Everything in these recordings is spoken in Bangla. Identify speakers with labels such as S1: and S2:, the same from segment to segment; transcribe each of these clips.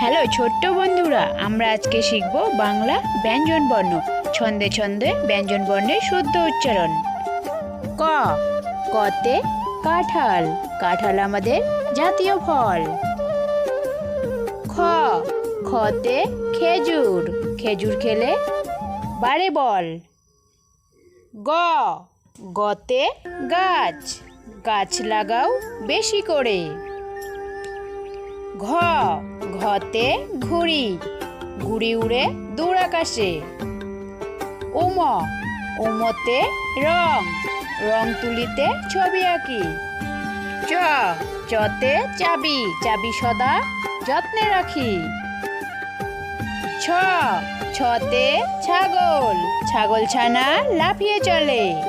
S1: হ্যালো ছোট্ট বন্ধুরা, আমরা আজকে শিখব বাংলা ব্যঞ্জন বর্ণ, ছন্দে ছন্দে ব্যঞ্জন বর্ণের শুদ্ধ উচ্চারণ। ক, কতে কাঁঠাল কাঁঠাল আমাদের জাতীয় ফল। খ, খতে খেজুর খেজুর খেলে বারে বল। গ, গতে গাছ গাছ লাগাও বেশি করে। ঘ, ঘতে ঘুড়ি ঘুড়ি উড়ে দূর আকাশে। উম, উমতে রং রং তুলিতে ছবি আঁকি। চ, চতে চাবি চাবি সদা যত্নে রাখি। ছ, ছতে ছাগল ছাগল ছানা লাফিয়ে চলে।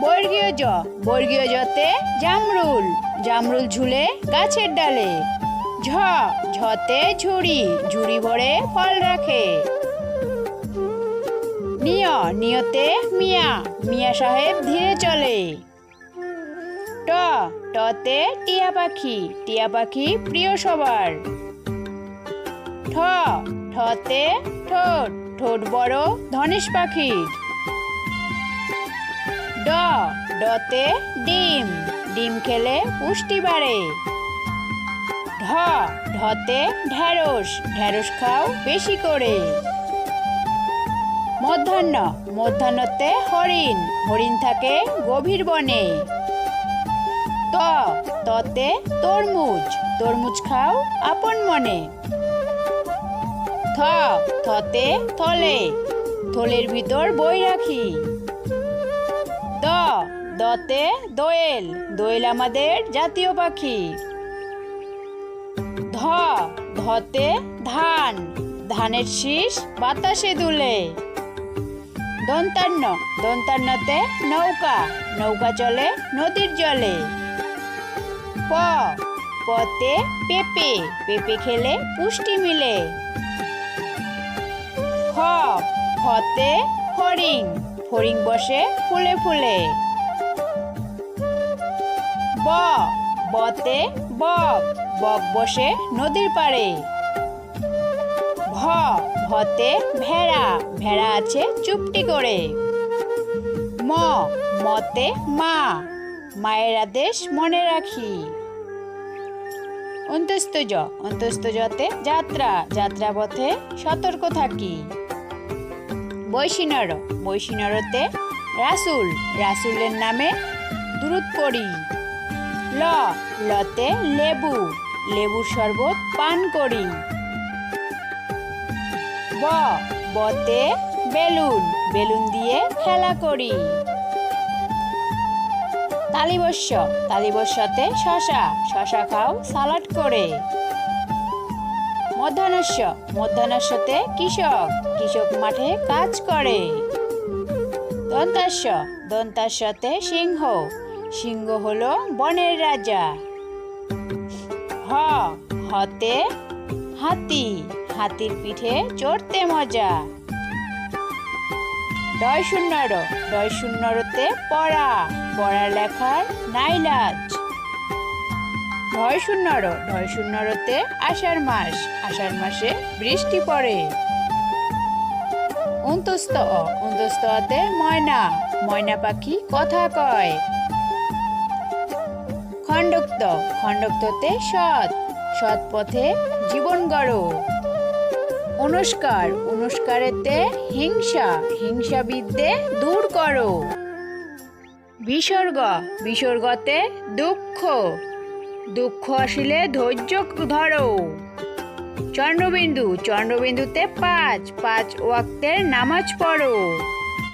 S1: বর্গীয় জ, বর্গীয় জতে জামরুল। জামরুল ঝুলে গাছের ডালে। ঝ, ঝতে ঝুড়ি ঝুড়ি ভরে ফল রাখে। নিয়, নিয়তে মিয়া মিয়া সাহেব ধীরে চলে। ট, টতে টিয়া পাখি টিয়া পাখি প্রিয় সবার। ঠ, ঠতে ঠোঁট ঠোঁট বড় ধনেশ পাখির। ড, ডতে ডিম। ডিম খেলে পুষ্টি বাড়ে। ঢ ঢতে ঢ্যাঁড়স ঢ্যাঁড়স খাও বেশি করে। মধ্যাহ্ন, মধ্যাহ্নতে হরিণ হরিণ থাকে গভীর বনে। ত, ততে তরমুজ তরমুজ খাও আপন মনে। থ, থতে থলে, থলের ভিতর বই রাখি দতে দোয়েল দোয়েল আমাদের জাতীয় পাখি। ধ, ধতে ধান, ধানের শীষ বাতাসে দুলে। দন্তান্ন, দন্তান্নতে নৌকা নৌকা চলে নদীর জলে। প, পতে পেঁপে পেঁপে খেলে পুষ্টি মিলে। খ ফতে ফড়িং ফড়িং বসে ফুলে ফুলে। ব বতে বক। বক বসে নদীর পাড়ে। ভ ভতে ভেড়া। ভেড়া আছে চুপটি করে। ম। মতে মা। মায়ের আদেশ মনে রাখি। অন্তস্ত জ অন্তস্ত জতে যাত্রা। যাত্রা পথে সতর্ক থাকি। বৈশিনর বৈশিনরতে রাসুল। রাসুলের নামে দূরত পড়ি। ল, লতে লেবু। লেবুর শরবত পান করি। ব, বতে বেলুন। বেলুন দিয়ে খেলা করি। তালিবস্য, তালিবস্যতে শশা। শশা খাও সালাড করে। মধ্যাহ্নস্য, মধ্যাহ্নস্যতে কৃষক। কৃষক মাঠে কাজ করে। দন্তাস্য, দন্তাস্যতে সিংহ। সিংহ হলো বনের রাজা। হ, হতে হাতি, হাতির পিঠে চড়তে মজা। ডয় শূন্যর ডয় শূন্যরতে পড়া লেখার নাইলাজ। ঢয় শূন্যর ঢয় শূন্যরতে আষাঢ় মাস, আষাঢ় মাসে বৃষ্টি পড়ে। অন্তস্ত অন্তস্ততে ময়না ময়না পাখি কথা কয়। খণ্ডক্ত। খণ্ডক্ততে সৎ। সৎ পথে জীবন গড়ো। অনুষ্কার। অনুষ্কারেতে হিংসা। হিংসাবিদ্যে দূর করো। বিসর্গ। বিসর্গতে দুঃখ। দুঃখ আসিলে ধৈর্য ধরো। চন্দ্রবিন্দু। চন্দ্রবিন্দুতে পাঁচ। পাঁচ ওয়াক্তের নামাজ পড়ো।